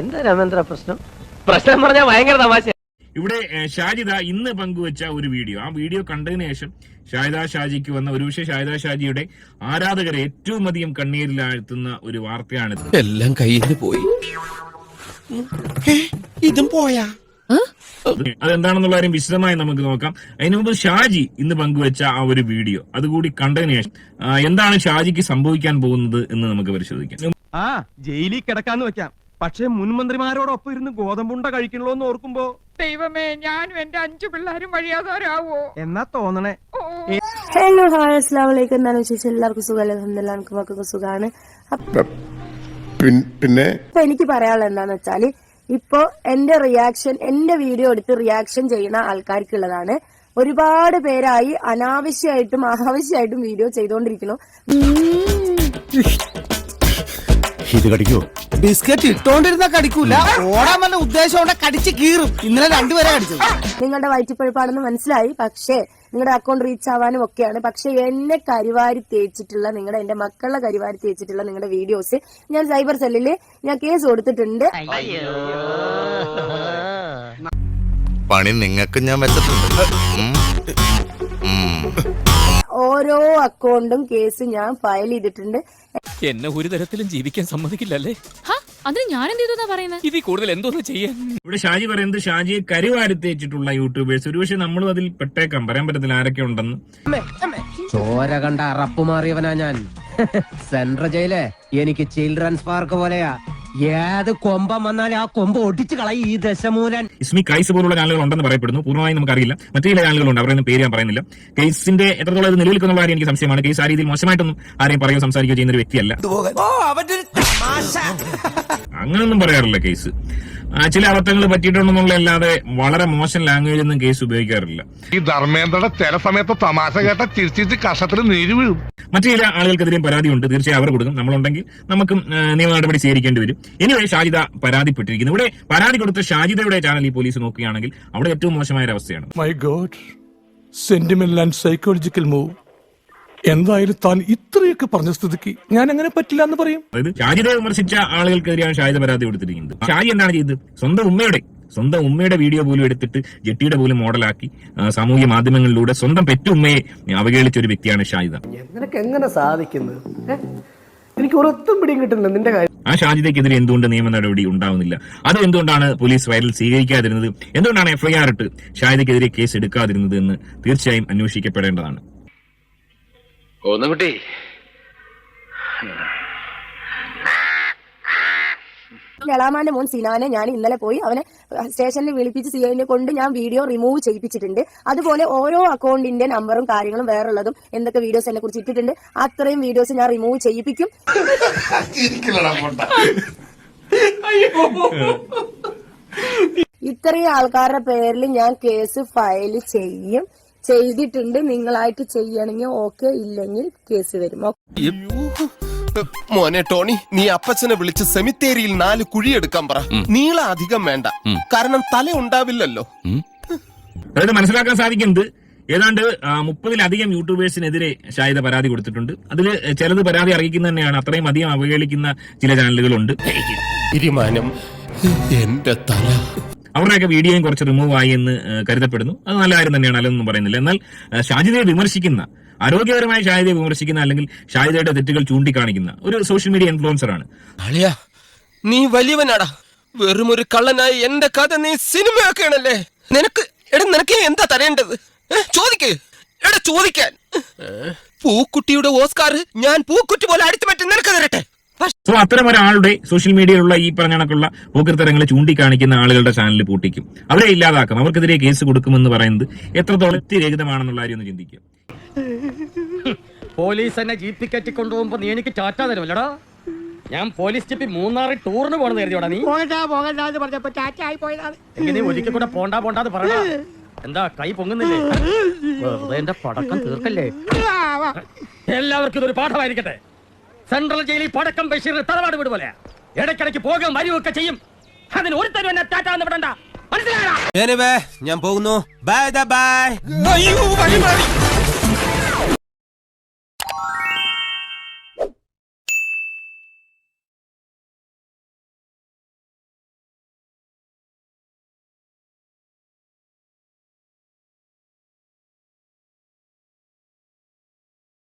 എന്താ രാമേന്ദ്ര പ്രശ്നം? പ്രശ്നം പറഞ്ഞാൽ ഭയങ്കര തമാശ ഇവിടെ ഷാജിദ ഇന്ന് പങ്കുവച്ച ഒരു വീഡിയോ. ആ വീഡിയോ കണ്ടതിന് ശേഷം ഷാഹിദ ഷാജിക്ക് വന്ന ഒരുപക്ഷെ ഷാഹിദ ഷാജിയുടെ ആരാധകരെ ഏറ്റവും അധികം കണ്ണീരിലാഴ്ത്തുന്ന ഒരു വാർത്തയാണിത്. എല്ലാം കയ്യിൽ പോയി. ഇതും പോയാ? അതെന്താണെന്നുള്ള കാര്യം വിശദമായി നമുക്ക് നോക്കാം. അതിനു മുമ്പ് ഷാജി ഇന്ന് പങ്കുവച്ച ആ ഒരു വീഡിയോ. അതുകൂടി കണ്ടതിന് ശേഷം ആ, എന്താണ് ഷാജിക്ക് സംഭവിക്കാൻ പോകുന്നത് എന്ന് നമുക്ക് പരിശോധിക്കാം. ആ ജയിലിൽ കിടക്കാന്ന് വെക്കാം. പക്ഷെ മുൻമന്ത്രിമാരോടൊപ്പം ഇരുന്ന് ഗോതമ്പുണ്ട കഴിക്കണല്ലോ എന്ന് ഓർക്കുമ്പോ ദൈവമേ ഞാനും എന്റെ അഞ്ചു പിള്ളേരും വഴിയാതാരാവോ എന്നാ തോന്നണേ. ഹലോ ഹായ് അസ്ലാം വലൈക്കും എന്താണ് വിശേഷം എല്ലാവർക്കും സുഖമല്ലേ അലഹമില്ല എനിക്ക് മക്കൾക്ക് സുഖമാണ് പിന്നെ? അപ്പൊ എനിക്ക് പറയാനുള്ളത് എന്താന്ന് വെച്ചാൽ ഇപ്പോ എന്റെ റിയാക്ഷൻ എന്റെ വീഡിയോ എടുത്ത് റിയാക്ഷൻ ചെയ്യുന്ന ആൾക്കാർക്കുള്ളതാണ്. ഒരുപാട് പേരായി അനാവശ്യമായിട്ടും ആവശ്യമായിട്ടും വീഡിയോ ചെയ്തുകൊണ്ടിരിക്കുന്നു ഇത് കടിക്കോ? ബിസ്ക്കറ്റ് ഇട്ടോണ്ടിരുന്ന കടിക്കൂല. ഓടാൻ വന്ന ഉദ്ദേശം കൊണ്ട് കടിച്ച് കീറും. ഇന്നലെ രണ്ടുപേരെ കടിച്ചത്. നിങ്ങളുടെ വയറ്റിപ്പഴുപ്പാണെന്ന് മനസ്സിലായി. പക്ഷേ നിങ്ങളുടെ അക്കൗണ്ട് റീച്ച് ആവാനും ഒക്കെയാണ്. പക്ഷെ എന്നെ കരിവാരി തേച്ചിട്ടുള്ള നിങ്ങളുടെ എന്റെ മക്കളുടെ കരിവാരി തേച്ചിട്ടുള്ള നിങ്ങളുടെ വീഡിയോസ് ഞാൻ സൈബർ സെല്ലിൽ ഞാൻ കേസ് കൊടുത്തിട്ടുണ്ട്. പണി നിങ്ങൾക്ക് ഞാൻ വെച്ചിട്ടുണ്ട്. ഓരോ അക്കൗണ്ടും കേസ് ഞാൻ ഫയൽ ചെയ്തിട്ടുണ്ട്. എന്നെ ഒരു തരത്തിലും ജീവിക്കാൻ സമ്മതിക്കില്ലല്ലേ? അതിന് ഞാൻ എന്ത് ചെയ്തു പറയുന്നത് ഇതിൽ കൂടുതൽ എന്തോന്ന് ചെയ്യാൻ? ഇവിടെ ഷാജി പറയുന്നത് ഷാജിയെ കരുവാരത്തേച്ചിട്ടുള്ള യൂട്യൂബേഴ്സ്. ഒരുപക്ഷെ നമ്മളും അതിൽ പെട്ടേക്കാം. പറയാൻ പറ്റത്തില്ല ആരൊക്കെ ഉണ്ടെന്ന്. ചോര കണ്ട അറപ്പ് മാറിയവനാ ഞാൻ. സെൻട്രൽ ജയിലെ. എനിക്ക് ചിൽഡ്രൻസ് പാർക്ക് പോലെയാ. ഏത് കൊമ്പം വന്നാൽ ആ കൊമ്പ് ഒടിച്ചു കളയും ഈ ദശമൂലൻ. ഇസ്മി കൈസ് പോലുള്ള ചാനലുകൾ ഉണ്ടെന്ന് പറയപ്പെടുന്നു. പൂർണമായും നമുക്കറിയില്ല. മറ്റു ചില ചാനലുകളുണ്ട്. അവരൊന്നും പേര് ഞാൻ പറയുന്നില്ല. കേസിന്റെ എത്രത്തോളം ഇത് നിലനിൽക്കുന്ന കാര്യം എനിക്ക് സംശയമാണ്. കേസ് ആ രീതിയിൽ മോശമായിട്ടൊന്നും ആരെയും പറയുകയോ സംസാരിക്കുകയോ ചെയ്യുന്ന ഒരു വ്യക്തിയല്ല. അവന്റെ അങ്ങനൊന്നും പറയാറില്ല കേസ്. ചില അബദ്ധങ്ങൾ പറ്റിയിട്ടുണ്ടെന്നുള്ള അല്ലാതെ വളരെ മോശം ലാംഗ്വേജ് ഒന്നും കേസ് ഉപയോഗിക്കാറില്ല. ഈ ധർമ്മേന്ദ്രയുടെ ചില സമയത്ത് തമാശ കേട്ട തിരിച്ചിട്ട് കഷത്തിൽ നീര് വീഴും. മറ്റു ചില ആളുകൾക്കെതിരെയും പരാതിയുണ്ട് തീർച്ചയായും അവർ കൊടുക്കും. നമ്മളുണ്ടെങ്കിൽ നമുക്കും നിയമ നടപടി സ്വീകരിക്കേണ്ടി വരും. എനിവേ ഷാജിദ പരാതിപ്പെട്ടിരിക്കുന്നു. ഇവിടെ പരാതി കൊടുത്ത ഷാജിദയുടെ ചാനൽ ഈ പോലീസ് നോക്കുകയാണെങ്കിൽ അവിടെ ഏറ്റവും മോശമായ ഒരു അവസ്ഥയാണ് my God sentimental and psychological move എന്തായാലും താൻ ഇത്രയൊക്കെ പറഞ്ഞ സ്ഥിതിക്ക് ഞാൻ അങ്ങനെ പറ്റില്ല എന്ന് പറയും? അതായത് ഷാജിദയെ വിമർശിച്ച ആളുകൾക്കെതിരെയാണ് ഷാജിദ പരാതി കൊടുത്തിരിക്കുന്നത്. ഷാജി എന്താണ് ചെയ്തത്? സ്വന്തം ഉമ്മയുടെ സ്വന്തം ഉമ്മയുടെ വീഡിയോ പോലും എടുത്തിട്ട് ജെട്ടിയുടെ പോലും മോഡലാക്കി സാമൂഹ്യ മാധ്യമങ്ങളിലൂടെ സ്വന്തം പെറ്റുമ്മയെ അവഹേളിച്ച ഒരു വ്യക്തിയാണ് ഷാജിദ നിനക്ക് എങ്ങനെ സാധിക്കുന്നത് എനിക്ക് ഒരൊത്തും പിടിയും കിട്ടുന്നില്ല നിന്റെ കാര്യം. ആ ഷാജിദയ്ക്കെതിരെ എന്തുകൊണ്ട് നിയമ നടപടി ഉണ്ടാവുന്നില്ല? അത് എന്തുകൊണ്ടാണ് പോലീസ് വൈറൽ സ്വീകരിക്കാതിരുന്നത്? എന്തുകൊണ്ടാണ് എഫ്ഐആർ ഇട്ട് ഷാജിദയ്ക്കെതിരെ കേസ് എടുക്കാതിരുന്നത് എന്ന് തീർച്ചയായും അന്വേഷിക്കപ്പെടേണ്ടതാണ്. ഒന്നുകുട്ടി എളാമാന്റെ മോൻ സിനാനെ ഞാൻ ഇന്നലെ പോയി അവനെ സ്റ്റേഷനിൽ വിളിപ്പിച്ച് സിഐനെ കൊണ്ട് ഞാൻ വീഡിയോ റിമൂവ് ചെയ്യിപ്പിച്ചിട്ടുണ്ട്. അതുപോലെ ഓരോ അക്കൗണ്ടിന്റെ നമ്പറും കാര്യങ്ങളും വേറുള്ളതും എന്തൊക്കെ വീഡിയോസ് എന്നെ കുറിച്ച് ഇട്ടിട്ടുണ്ട് അത്രയും വീഡിയോസ് ഞാൻ റിമൂവ് ചെയ്യിപ്പിക്കും. ഇത്രയും ആൾക്കാരുടെ പേരിൽ ഞാൻ കേസ് ഫയൽ ചെയ്യും. ചെയ്തിട്ടുണ്ട്. നിങ്ങളായിട്ട് ചെയ്യണമെങ്കിൽ ഓക്കെ. ഇല്ലെങ്കിൽ കേസ് വരും. ഓക്കേ. മോനെ ടോണി നീ അപ്പച്ചനെ വിളിച്ച് സെമിത്തേരിയിൽ നാല് കുഴിയെടുക്കാൻ പറ. നീള അധികം വേണ്ട. കാരണം തല ഉണ്ടാവില്ലല്ലോ. അതായത് മനസ്സിലാക്കാൻ സാധിക്കുന്നത് ഏതാണ്ട് മുപ്പതിലധികം യൂട്യൂബേഴ്സിനെതിരെ ഷാഹിദ പരാതി കൊടുത്തിട്ടുണ്ട്. അതിൽ ചിലത് പരാതി അറിയിക്കുന്ന തന്നെയാണ്. അത്രയും അധികം അവഹേളിക്കുന്ന ചില ചാനലുകളുണ്ട്. തീരുമാനം എന്റെ തല. അവരുടെയൊക്കെ വീഡിയോയും കുറച്ച് റിമൂവ് ആയി എന്ന് കരുതപ്പെടുന്നു. അത് നല്ല കാര്യം തന്നെയാണ് അല്ലെന്നൊന്നും പറയുന്നില്ല. എന്നാൽ ഷാജിദയെ വിമർശിക്കുന്ന ആരോഗ്യപരമായ ഷാജിദയെ വിമർശിക്കുന്ന അല്ലെങ്കിൽ ഷാജിദയുടെ തെറ്റുകൾ ചൂണ്ടിക്കാണിക്കുന്ന ഒരു സോഷ്യൽ മീഡിയ ഇൻഫ്ലുവൻസർ ആണ്. അളിയ നീ വലിയവനാടാ. വെറും ഒരു കള്ളനായി എന്റെ കഥ നീ സിനിമയാക്കണല്ലേ നിനക്ക് എടാ നിനക്ക് എന്താ തരേണ്ടത്? ചോദിക്ക്. എടാ ചോദിക്കാൻ. പൂക്കുട്ടിയുടെ ഓസ്കാർ ഞാൻ പൂക്കുട്ടി പോലെ അടിച്ചു പറ്റി നിനക്ക് തരട്ടെ? സോ അത്തരം ഒരാളുടെ സോഷ്യൽ മീഡിയയിലുള്ള ഈ പറഞ്ഞ കണക്കുള്ള പോക്കിർത്തരങ്ങളെ ചൂണ്ടിക്കാണിക്കുന്ന ആളുകളുടെ ചാനൽ പൂട്ടിക്കും. അവരെ ഇല്ലാതാക്കും. അവർക്കെതിരെ കേസ് കൊടുക്കുമെന്ന് പറയുന്നത് എത്രത്തോളം രഹിതമാണെന്നുള്ള കാര്യം ഒന്ന് ചിന്തിക്കുക. പോലീസ് എന്നെ ജീപ്പി കയറ്റി കൊണ്ടുപോകുമ്പോ നീ എനിക്ക് ടാറ്റ തരുമല്ലടാ? ഞാൻ പോലീസ് ജീപ്പി മൂന്നാറിൽ ടൂറിന് പോണെന്ന് കരുതിയോടാ നീ? പോകണ്ട പോകണ്ട എന്ന് പറഞ്ഞപ്പോ ചാറ്റായി പോയതാണ്. എങ്ങനെ നീ ഒരിക്കൽ കൂടെ പോണ്ടാ പോണ്ടാന്ന് പറഞ്ഞ എന്താ കൈ പൊങ്ങുന്നില്ലേ? വെറുതെ എന്റെ പടക്കം തീർക്കല്ലേ? എല്ലാവർക്കും ഇതൊരു പാഠമായിരിക്കട്ടെ. സെൻട്രൽ ജയിലിൽ പടക്കം ബഷീറിന് തറവാട് വീട് പോലെ. ഇടയ്ക്കിടയ്ക്ക് പോകുകയും വരികയൊക്കെ ചെയ്യും. അതിന് ഒരു തരം എന്നെ ടാറ്റാന്ന് വിടണ്ട. മനസ്സിലായോ? ഞാൻ പോകുന്നു. Bye bye